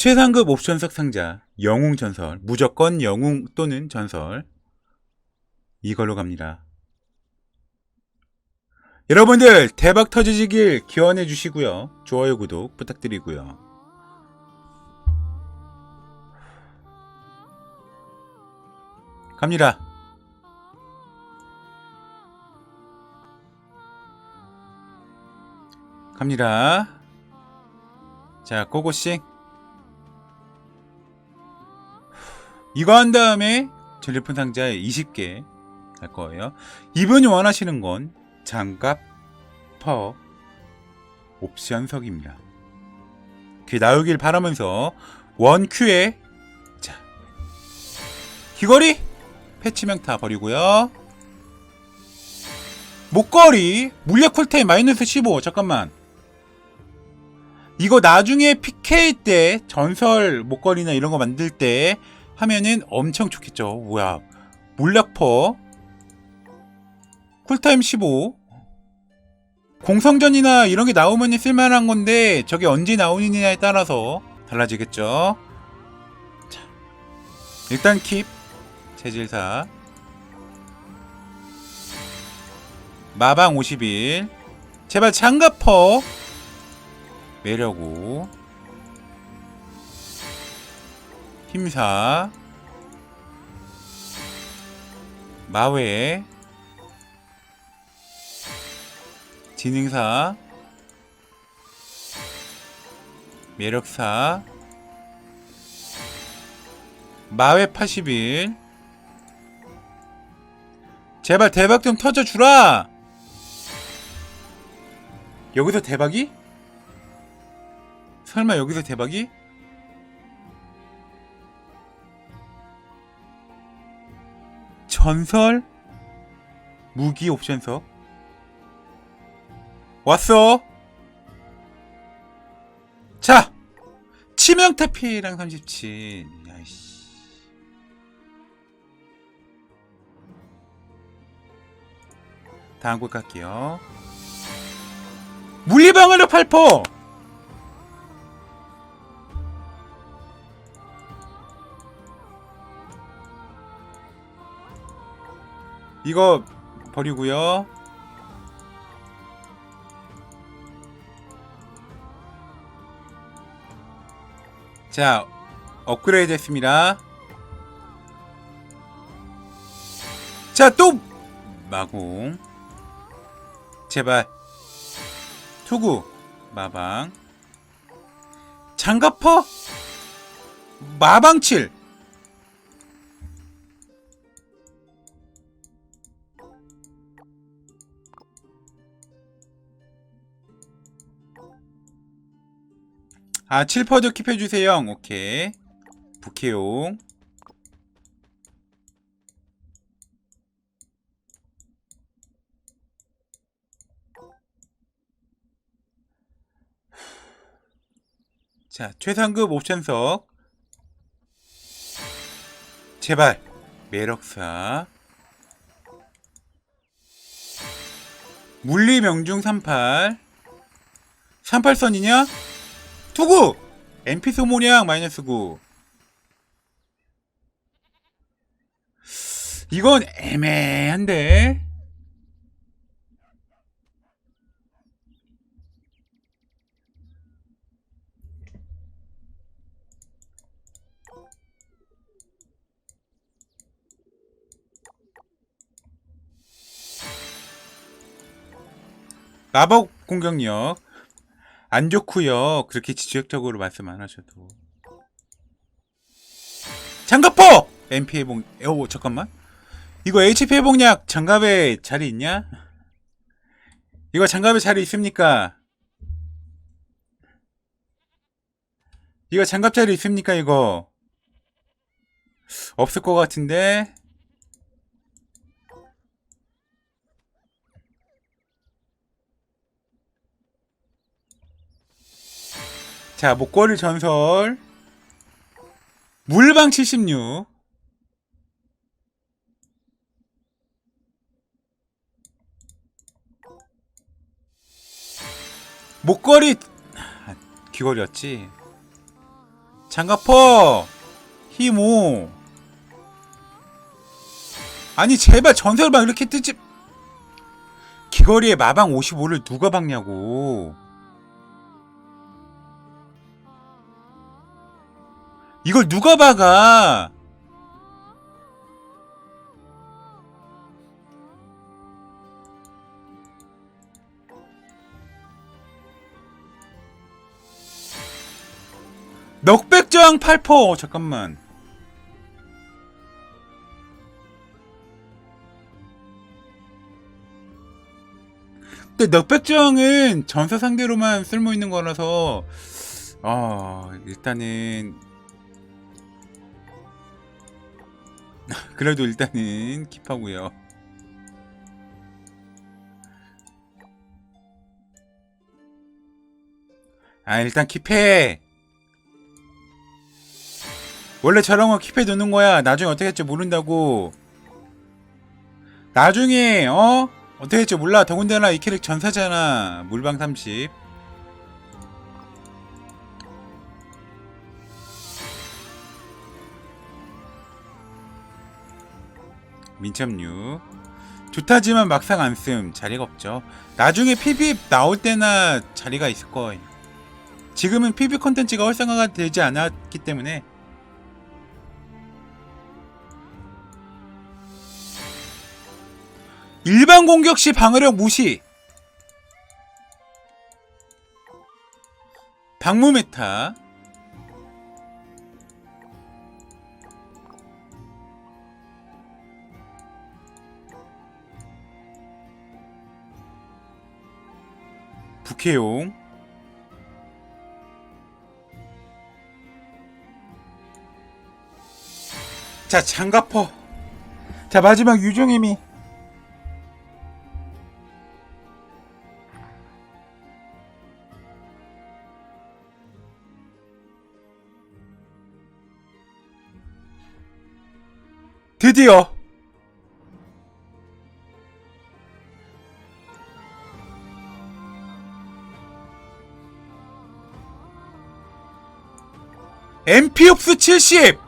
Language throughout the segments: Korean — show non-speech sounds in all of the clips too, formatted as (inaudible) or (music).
최상급 옵션석 상자 영웅 전설 무조건 영웅 또는 전설 이걸로 갑니다. 여러분들 대박 터지길 기원해 주시고요. 좋아요 구독 부탁드리고요. 갑니다. 갑니다. 자, 고고싱. 이거 한 다음에 전리품 상자에 20개 갈 거예요. 이분이 원하시는 건 장갑, 퍼, 옵션석입니다. 그게 나오길 바라면서 원큐에 자 귀걸이 패치명 타 버리고요. 목걸이 물약 쿨타임 마이너스 15 잠깐만 이거 나중에 PK 때 전설 목걸이나 이런 거 만들 때 하면은 엄청 좋겠죠. 뭐야 물약퍼 쿨타임 15 공성전이나 이런 게 나오면 쓸만한 건데 저게 언제 나오느냐에 따라서 달라지겠죠. 자, 일단 킵. 체질사. 마방 51 제발 장갑퍼. 매려고 힘사. 마회. 지능사. 매력사. 마회 81 제발 대박 좀 터져주라! 여기서 대박이? 설마 여기서 대박이? 전설? 무기 옵션석 왔어? 자 치명타 피해량 37 야이씨. 다음 곡 갈게요. 물리방어력 8포 이거 버리고요. 자 업그레이드 했습니다. 자 또 마공. 제발. 투구. 마방. 장갑퍼. 마방칠 아 7퍼드 킵해주세요 오케이 부케용 자, 최상급 옵션석. 제발. 매력사. 물리 명중 38. 38선이냐? 투구! MP 소모량 마이너스 9. 이건 애매한데? 마법 공격력 안 좋고요. 그렇게 지적적으로 말씀 안 하셔도. 장갑포! MP 회복, 오, 잠깐만. 이거 HP 회복약 장갑에 자리 있냐? 이거 장갑에 자리 있습니까? 이거 장갑 자리 있습니까, 이거? 없을 것 같은데? 자, 목걸이 전설. 물방 76. 목걸이 아, 귀걸이였지. 장갑퍼 히모 아니 제발 전설방 이렇게 뜨지 귀걸이에 마방 55를 누가 박냐고 이걸 누가 박아? 넉백저항 8퍼 잠깐만. 근데 넉백저항은 전사 상대로만 쓸모 있는 거라서 어 일단은 (laughs) 그래도 일단은 킵하고요 아 일단 킵해 원래 저런 거 킵해 두는 거야. 나중에 어떻게 할지 모른다고. 나중에 어 어떻게 할지 몰라. 더군다나 이 캐릭 전사잖아. 물방 30. 민첩류 좋다지만 막상 안쓴 자리가 없죠. 나중에 PB 나올 때나 자리가 있을 거예요. 지금은 PB 컨텐츠가 활성화가 되지 않았기 때문에 일반 공격 시 방어력 무시. 방무 메타. 북해용. 자, 장가퍼. 자, 마지막 유종임이. 드디어 엠피옵스 70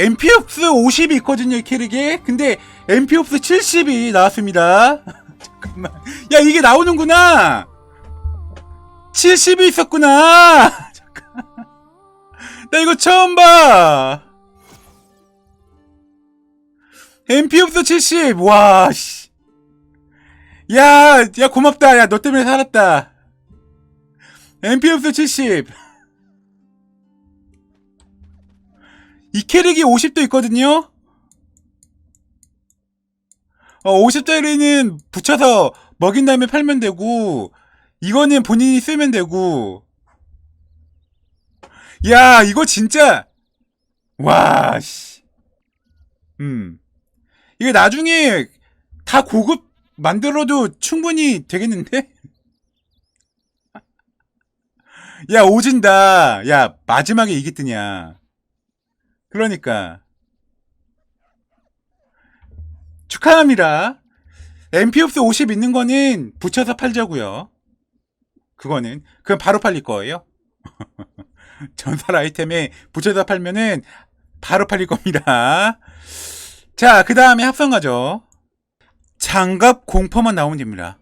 엠피옵스 50이 있거든요, 이 캐릭에. 근데 엠피옵스 70이 나왔습니다. (laughs) 잠깐만. 야, 이게 나오는구나! 70이 있었구나! (laughs) 잠깐. 나 이거 처음 봐! 엠피옵스 70! 와, 씨. 야, 야, 고맙다. 야, 너 때문에 살았다. 엠피옵스 70. 이 캐릭이 50도 있거든요? 어, 50짜리는 붙여서 먹인 다음에 팔면 되고, 이거는 본인이 쓰면 되고. 야, 이거 진짜! 와, 씨. 음. 이게 나중에 다 고급 만들어도 충분히 되겠는데? (laughs) 야, 오진다. 야, 마지막에 이게 뜨냐. 그러니까 축하합니다. 엠피옵스 50 있는 거는 붙여서 팔자고요. 그거는 그럼 바로 팔릴 거예요. (laughs) (laughs) 전설 아이템에 붙여서 팔면은 바로 팔릴 겁니다. 자, 그 다음에 합성하죠. 장갑 공포만 나오면 됩니다.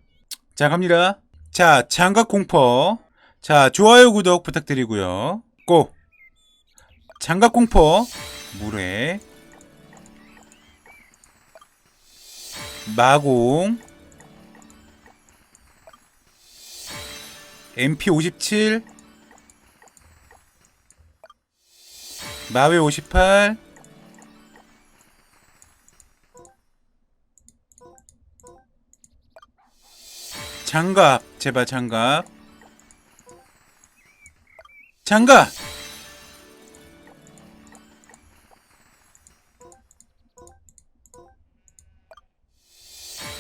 자, 갑니다. 자, 장갑 공포. 자, 좋아요, 구독 부탁드리고요. 고! 장갑 공포 물에 마공 MP57 마웨 58 장갑. 제발 장갑. 장갑!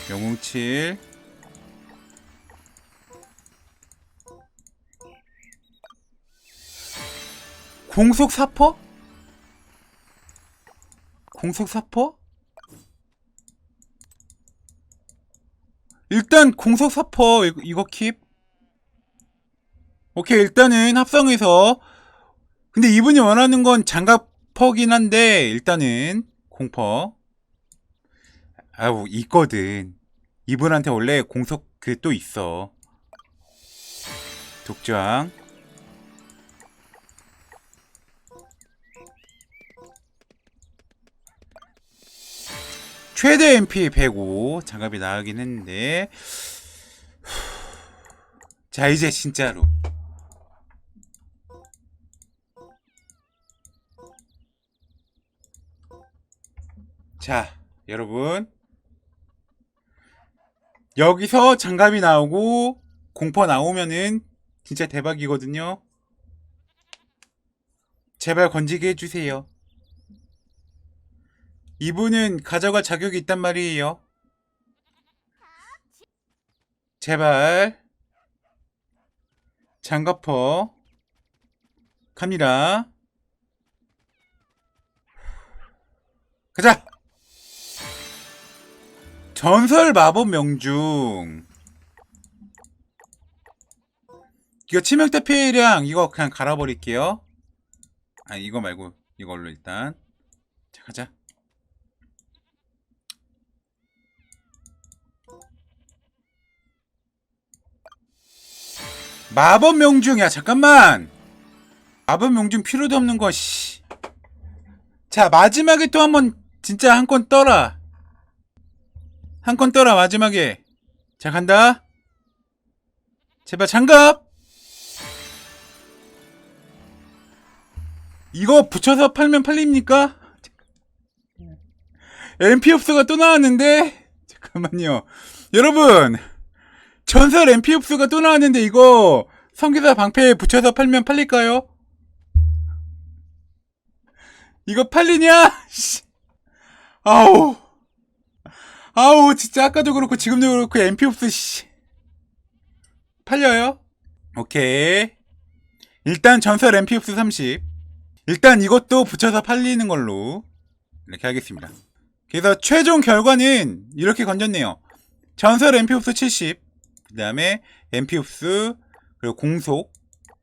영웅7 0 공속 사퍼? 공속 사퍼? 일단 공속 사퍼 이거, 킵. 오케이 일단은 합성해서 근데 이분이 원하는 건 장갑 퍼긴 한데 일단은 공퍼. 아우 있거든. 이분한테 원래 공속 그또 있어. 독장. 최대 MP 105 장갑이 나가긴 했는데 자 이제 진짜로. 자 여러분. 여기서 장갑이 나오고 공포 나오면은 진짜 대박이거든요. 제발 건지게 해주세요 이분은 가져갈 자격이 있단 말이에요. 제발. 장갑퍼. 갑니다. 가자! 전설 마법 명중. 이거 치명타 피해량 이거 그냥 갈아버릴게요. 아 이거 말고 이걸로 일단. 자 가자. 마법 명중이야 잠깐만. 마법 명중 필요도 없는 거 씨. 자 마지막에 또 한 번 진짜 한 건 떠라. 한 건 떠라 마지막에. 자 간다. 제발 장갑! 이거 붙여서 팔면 팔립니까? MP 흡수가 또 나왔는데? 잠깐만요. 여러분 전설 흡수가 또 나왔는데 이거 성기사 방패에 붙여서 팔면 팔릴까요? 이거 팔리냐? (laughs) 씨. 아우 아우 진짜 아까도 그렇고 지금도 그렇고 흡수 씨 팔려요? 오케이 일단 전설 흡수 30 일단 이것도 붙여서 팔리는 걸로 이렇게 하겠습니다 그래서 최종 결과는 이렇게 건졌네요 전설 흡수 70 그 다음에 흡수, 그리고 공속,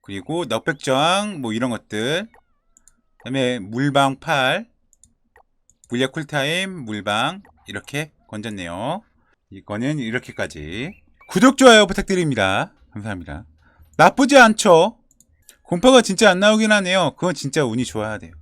그리고 넉백 저항, 뭐 이런 것들. 그 다음에 물방 8, 물약 쿨타임, 물방, 이렇게 건졌네요. 이거는 이렇게까지. 구독, 좋아요 부탁드립니다. 감사합니다. 나쁘지 않죠? 공파가 진짜 안 나오긴 하네요. 그건 진짜 운이 좋아야 돼요.